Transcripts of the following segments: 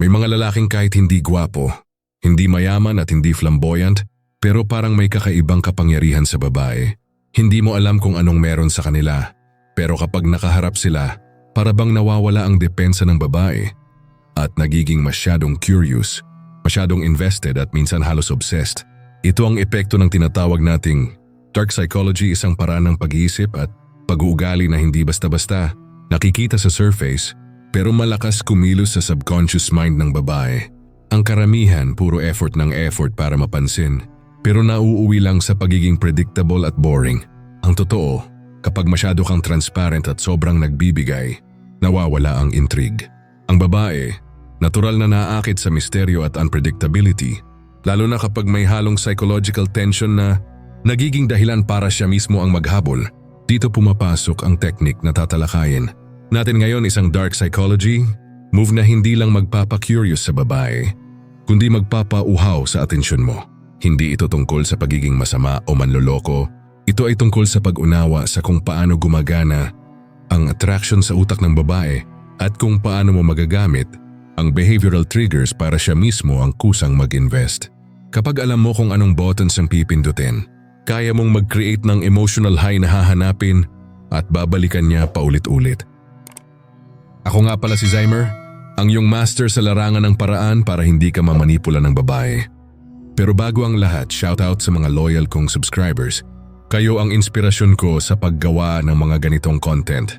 May mga lalaking kahit hindi gwapo, hindi mayaman at hindi flamboyant, pero parang may kakaibang kapangyarihan sa babae. Hindi mo alam kung anong meron sa kanila, pero kapag nakaharap sila, para bang nawawala ang depensa ng babae at nagiging masyadong curious, masyadong invested at minsan halos obsessed. Ito ang epekto ng tinatawag nating dark psychology isang paraan ng pag-iisip at pag-uugali na hindi basta-basta nakikita sa surface pero malakas kumilos sa subconscious mind ng babae. Ang karamihan puro effort ng effort para mapansin pero nauuwi lang sa pagiging predictable at boring. Ang totoo, kapag masyado kang transparent at sobrang nagbibigay, nawawala ang intrigue. Ang babae, natural na naakit sa misteryo at unpredictability, lalo na kapag may halong psychological tension na nagiging dahilan para siya mismo ang maghabol. Dito pumapasok ang technique na tatalakayin. Natin ngayon isang dark psychology, move na hindi lang magpapa-curious sa babae, kundi magpapauhaw sa atensyon mo. Hindi ito tungkol sa pagiging masama o manloloko, ito ay tungkol sa pag-unawa sa kung paano gumagana ang attraction sa utak ng babae at kung paano mo magagamit ang behavioral triggers para siya mismo ang kusang mag-invest. Kapag alam mo kung anong buttons ang pipindutin, kaya mong mag-create ng emotional high na hahanapin at babalikan niya paulit-ulit. Ako nga pala si Zymer, ang iyong master sa larangan ng paraan para hindi ka mamanipula ng babae. Pero bago ang lahat, shoutout sa mga loyal kong subscribers. Kayo ang inspirasyon ko sa paggawa ng mga ganitong content.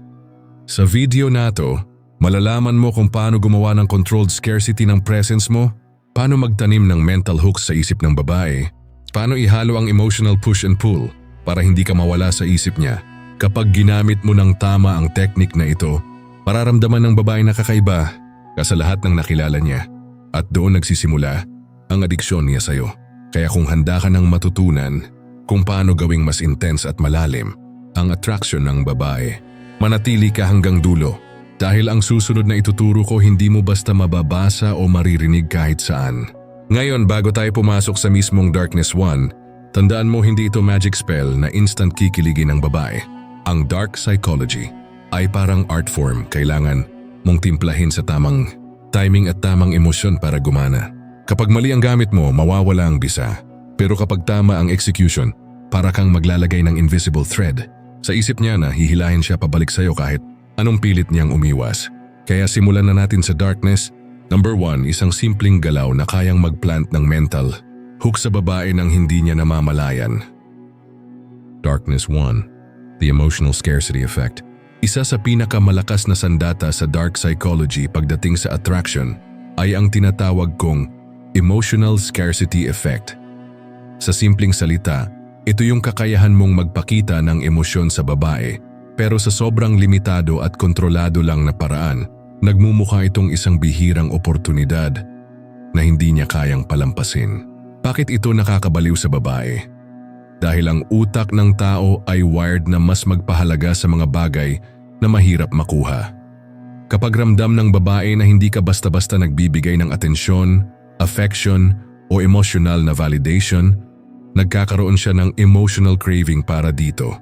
Sa video na to, malalaman mo kung paano gumawa ng controlled scarcity ng presence mo, paano magtanim ng mental hooks sa isip ng babae, paano ihalo ang emotional push and pull para hindi ka mawala sa isip niya. Kapag ginamit mo ng tama ang technique na ito, pararamdaman ng babae na kakaiba ka lahat ng nakilala niya at doon nagsisimula ang adiksyon niya sa'yo. Kaya kung handa ka ng matutunan kung paano gawing mas intense at malalim ang attraction ng babae, manatili ka hanggang dulo dahil ang susunod na ituturo ko hindi mo basta mababasa o maririnig kahit saan. Ngayon bago tayo pumasok sa mismong Darkness 1, tandaan mo hindi ito magic spell na instant kikiligin ng babae. Ang dark psychology ay parang art form kailangan mong timplahin sa tamang timing at tamang emosyon para gumana. Kapag mali ang gamit mo, mawawala ang bisa. Pero kapag tama ang execution, para kang maglalagay ng invisible thread. Sa isip niya na hihilahin siya pabalik sa'yo kahit anong pilit niyang umiwas. Kaya simulan na natin sa darkness. Number one, isang simpleng galaw na kayang magplant ng mental. Hook sa babae ng hindi niya namamalayan. Darkness 1. The Emotional Scarcity Effect. Isa sa pinakamalakas na sandata sa dark psychology pagdating sa attraction ay ang tinatawag kong emotional scarcity effect. Sa simpleng salita, ito yung kakayahan mong magpakita ng emosyon sa babae pero sa sobrang limitado at kontrolado lang na paraan, nagmumukha itong isang bihirang oportunidad na hindi niya kayang palampasin. Bakit ito nakakabaliw sa babae? Dahil ang utak ng tao ay wired na mas magpahalaga sa mga bagay na mahirap makuha. Kapag ramdam ng babae na hindi ka basta-basta nagbibigay ng atensyon, affection o emotional na validation, nagkakaroon siya ng emotional craving para dito.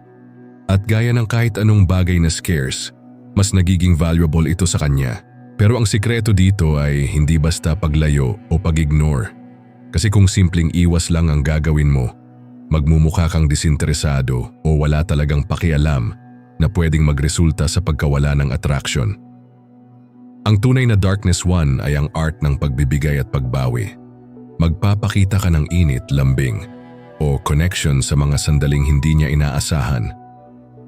At gaya ng kahit anong bagay na scarce, mas nagiging valuable ito sa kanya. Pero ang sikreto dito ay hindi basta paglayo o pag-ignore. Kasi kung simpleng iwas lang ang gagawin mo, magmumukha kang disinteresado o wala talagang pakialam na pwedeng magresulta sa pagkawala ng attraction. Ang tunay na Darkness 1 ay ang art ng pagbibigay at pagbawi. Magpapakita ka ng init, lambing, o connection sa mga sandaling hindi niya inaasahan.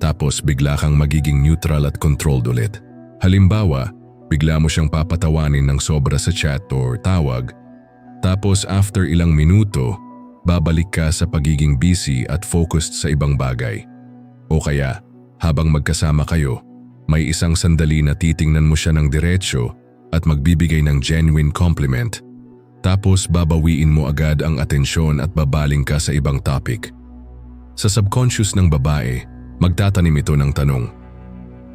Tapos bigla kang magiging neutral at controlled ulit. Halimbawa, bigla mo siyang papatawanin ng sobra sa chat or tawag. Tapos after ilang minuto, babalik ka sa pagiging busy at focused sa ibang bagay. O kaya, habang magkasama kayo, may isang sandali na titingnan mo siya ng diretsyo at magbibigay ng genuine compliment. Tapos babawiin mo agad ang atensyon at babaling ka sa ibang topic. Sa subconscious ng babae, magtatanim ito ng tanong.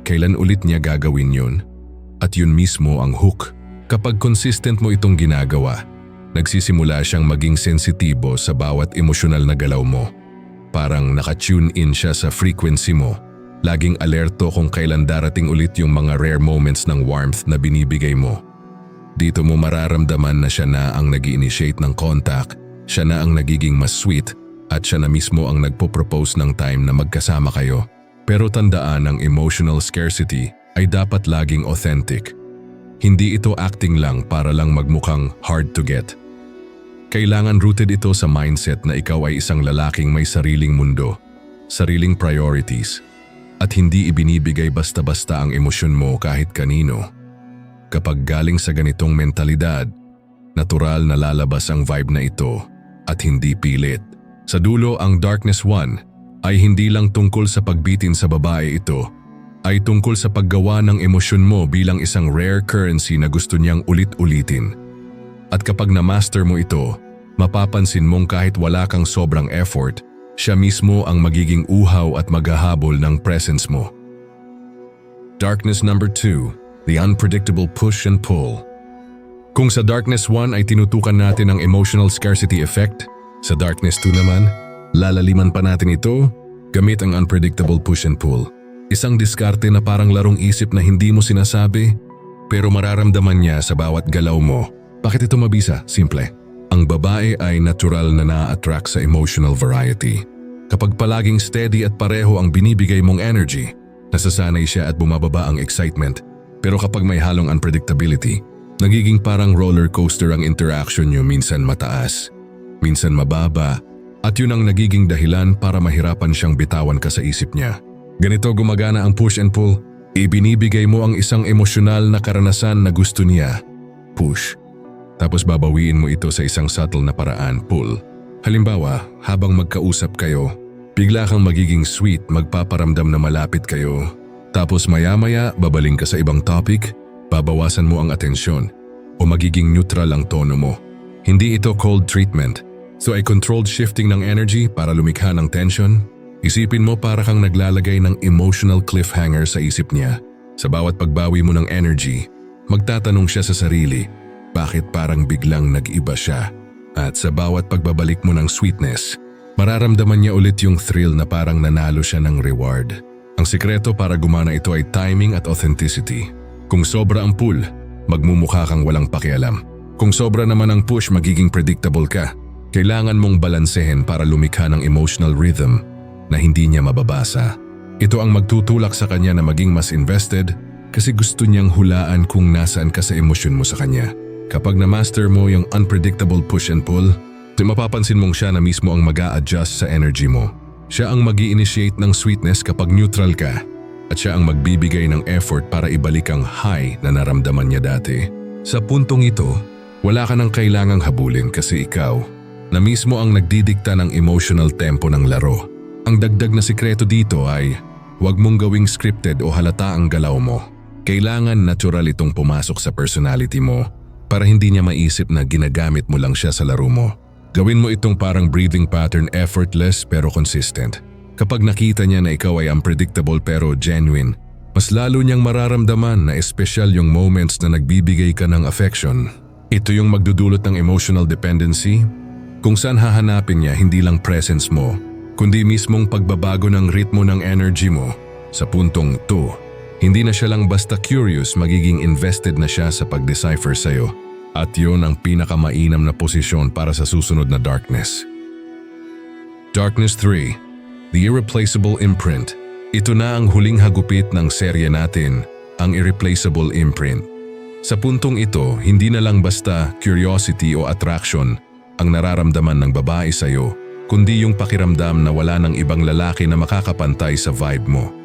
Kailan ulit niya gagawin yun? At yun mismo ang hook. Kapag consistent mo itong ginagawa, nagsisimula siyang maging sensitibo sa bawat emosyonal na galaw mo. Parang nakatune in siya sa frequency mo. Laging alerto kung kailan darating ulit yung mga rare moments ng warmth na binibigay mo. Dito mo mararamdaman na siya na ang nag initiate ng contact, siya na ang nagiging mas sweet, at siya na mismo ang nagpo-propose ng time na magkasama kayo. Pero tandaan ang emotional scarcity ay dapat laging authentic. Hindi ito acting lang para lang magmukhang hard to get. Kailangan rooted ito sa mindset na ikaw ay isang lalaking may sariling mundo, sariling priorities, at hindi ibinibigay basta-basta ang emosyon mo kahit kanino. Kapag galing sa ganitong mentalidad, natural na lalabas ang vibe na ito at hindi pilit. Sa dulo ang Darkness One ay hindi lang tungkol sa pagbitin sa babae ito, ay tungkol sa paggawa ng emosyon mo bilang isang rare currency na gusto niyang ulit-ulitin. At kapag na-master mo ito, mapapansin mong kahit wala kang sobrang effort, siya mismo ang magiging uhaw at maghahabol ng presence mo. Darkness number 2, the unpredictable push and pull. Kung sa Darkness 1 ay tinutukan natin ang emotional scarcity effect, sa Darkness 2 naman, lalaliman pa natin ito gamit ang unpredictable push and pull. Isang diskarte na parang larong isip na hindi mo sinasabi, pero mararamdaman niya sa bawat galaw mo. Bakit ito mabisa? Simple. Ang babae ay natural na na-attract sa emotional variety. Kapag palaging steady at pareho ang binibigay mong energy, nasasanay siya at bumababa ang excitement. Pero kapag may halong unpredictability, nagiging parang roller coaster ang interaction niyo minsan mataas, minsan mababa, at yun ang nagiging dahilan para mahirapan siyang bitawan ka sa isip niya. Ganito gumagana ang push and pull. Ibinibigay mo ang isang emosyonal na karanasan na gusto niya. Push. Tapos babawiin mo ito sa isang subtle na paraan, pull. Halimbawa, habang magkausap kayo, bigla kang magiging sweet magpaparamdam na malapit kayo. Tapos maya-maya babaling ka sa ibang topic, babawasan mo ang atensyon, o magiging neutral ang tono mo. Hindi ito cold treatment, so ay controlled shifting ng energy para lumikha ng tension. Isipin mo para kang naglalagay ng emotional cliffhanger sa isip niya. Sa bawat pagbawi mo ng energy, magtatanong siya sa sarili, bakit parang biglang nag-iba siya? At sa bawat pagbabalik mo ng sweetness, mararamdaman niya ulit yung thrill na parang nanalo siya ng reward. Ang sikreto para gumana ito ay timing at authenticity. Kung sobra ang pull, magmumukha kang walang pakialam. Kung sobra naman ang push, magiging predictable ka. Kailangan mong balansehin para lumikha ng emotional rhythm na hindi niya mababasa. Ito ang magtutulak sa kanya na maging mas invested kasi gusto niyang hulaan kung nasaan ka sa emosyon mo sa kanya. Kapag na-master mo yung unpredictable push and pull, mapapansin mong siya na mismo ang mag adjust sa energy mo. Siya ang mag initiate ng sweetness kapag neutral ka at siya ang magbibigay ng effort para ibalik ang high na naramdaman niya dati. Sa puntong ito, wala ka nang kailangang habulin kasi ikaw na mismo ang nagdidikta ng emotional tempo ng laro. Ang dagdag na sikreto dito ay huwag mong gawing scripted o halata ang galaw mo. Kailangan natural itong pumasok sa personality mo para hindi niya maisip na ginagamit mo lang siya sa laro mo. Gawin mo itong parang breathing pattern effortless pero consistent. Kapag nakita niya na ikaw ay unpredictable pero genuine, mas lalo niyang mararamdaman na espesyal yung moments na nagbibigay ka ng affection. Ito yung magdudulot ng emotional dependency kung saan hahanapin niya hindi lang presence mo, kundi mismong pagbabago ng ritmo ng energy mo. Sa puntong 2, hindi na siya lang basta curious, magiging invested na siya sa pag-decipher sa'yo. At yun ang pinakamainam na posisyon para sa susunod na darkness. Darkness 3, The Irreplaceable Imprint. Ito na ang huling hagupit ng serye natin, ang Irreplaceable Imprint. Sa puntong ito, hindi na lang basta curiosity o attraction ang nararamdaman ng babae sa'yo, kundi yung pakiramdam na wala ng ibang lalaki na makakapantay sa vibe mo.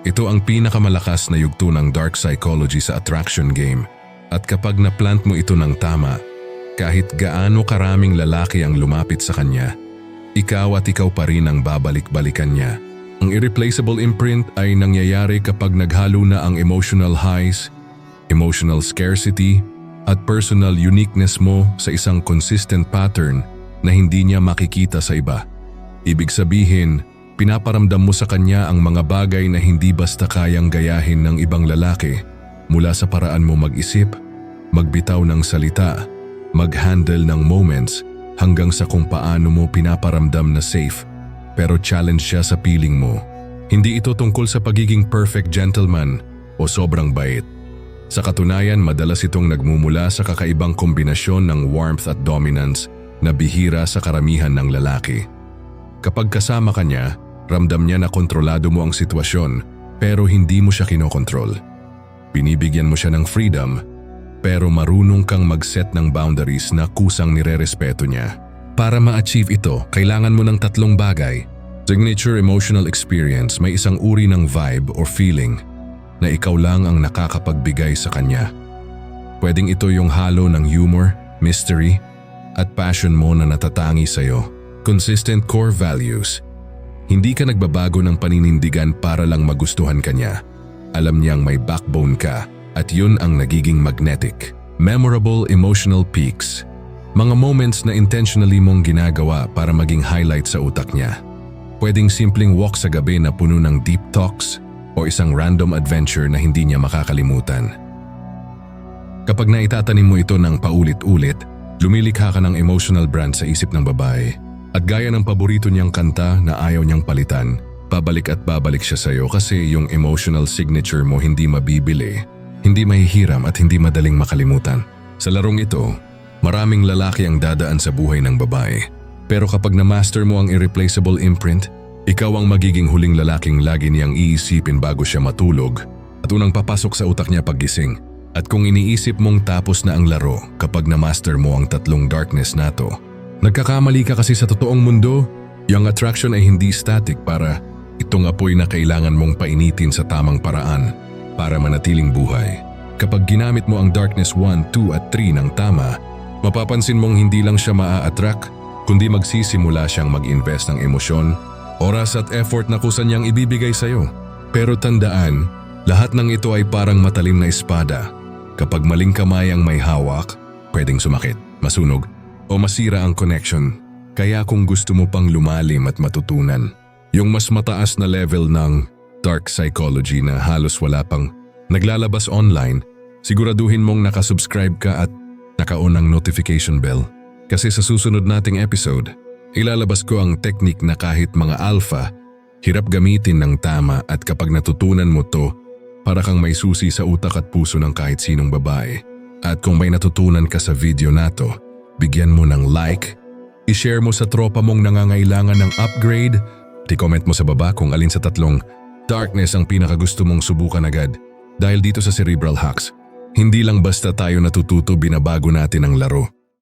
Ito ang pinakamalakas na yugto ng dark psychology sa attraction game at kapag na-plant mo ito ng tama, kahit gaano karaming lalaki ang lumapit sa kanya, ikaw at ikaw pa rin ang babalik-balikan niya. Ang irreplaceable imprint ay nangyayari kapag naghalo na ang emotional highs, emotional scarcity, at personal uniqueness mo sa isang consistent pattern na hindi niya makikita sa iba. Ibig sabihin, pinaparamdam mo sa kanya ang mga bagay na hindi basta kayang gayahin ng ibang lalaki mula sa paraan mo mag-isip, magbitaw ng salita, mag-handle ng moments hanggang sa kung paano mo pinaparamdam na safe pero challenge siya sa piling mo. Hindi ito tungkol sa pagiging perfect gentleman o sobrang bait. Sa katunayan, madalas itong nagmumula sa kakaibang kombinasyon ng warmth at dominance na bihira sa karamihan ng lalaki. Kapag kasama ka niya, ramdam niya na kontrolado mo ang sitwasyon pero hindi mo siya kinokontrol. Binibigyan mo siya ng freedom pero marunong kang mag-set ng boundaries na kusang nirerespeto niya. Para ma-achieve ito, kailangan mo ng tatlong bagay. Signature emotional experience may isang uri ng vibe or feeling na ikaw lang ang nakakapagbigay sa kanya. Pwedeng ito yung halo ng humor, mystery, at passion mo na natatangi sa'yo. Consistent core values. Hindi ka nagbabago ng paninindigan para lang magustuhan ka niya. Alam niyang may backbone ka at yun ang nagiging magnetic. Memorable emotional peaks. Mga moments na intentionally mong ginagawa para maging highlight sa utak niya. Pwedeng simpleng walk sa gabi na puno ng deep talks o isang random adventure na hindi niya makakalimutan. Kapag naitatanim mo ito ng paulit-ulit, lumilikha ka ng emotional brand sa isip ng babae. At gaya ng paborito niyang kanta na ayaw niyang palitan, babalik at babalik siya sa'yo kasi yung emotional signature mo hindi mabibili, hindi mahihiram at hindi madaling makalimutan. Sa larong ito, maraming lalaki ang dadaan sa buhay ng babae. Pero kapag na-master mo ang irreplaceable imprint, ikaw ang magiging huling lalaking lagi niyang iisipin bago siya matulog at unang papasok sa utak niya paggising. At kung iniisip mong tapos na ang laro kapag na-master mo ang tatlong darkness na to, nagkakamali ka kasi sa totoong mundo, yung attraction ay hindi static para itong apoy na kailangan mong painitin sa tamang paraan para manatiling buhay. Kapag ginamit mo ang darkness 1, 2 at 3 ng tama, mapapansin mong hindi lang siya maa-attract, kundi magsisimula siyang mag-invest ng emosyon, oras at effort na kusa niyang ibibigay sa'yo. Pero tandaan, lahat ng ito ay parang matalim na espada. Kapag maling kamay ang may hawak, pwedeng sumakit, masunog, o masira ang connection. Kaya kung gusto mo pang lumalim at matutunan, yung mas mataas na level ng dark psychology na halos wala pang naglalabas online, siguraduhin mong nakasubscribe ka at naka-on ang notification bell. Kasi sa susunod nating episode, ilalabas ko ang technique na kahit mga alpha, hirap gamitin ng tama at kapag natutunan mo to, para kang may susi sa utak at puso ng kahit sinong babae. At kung may natutunan ka sa video na to, bigyan mo ng like, i-share mo sa tropa mong nangangailangan ng upgrade, i-comment mo sa baba kung alin sa tatlong darkness ang pinakagusto mong subukan agad. Dahil dito sa Cerebral Hacks, hindi lang basta tayo natututo binabago natin ang laro.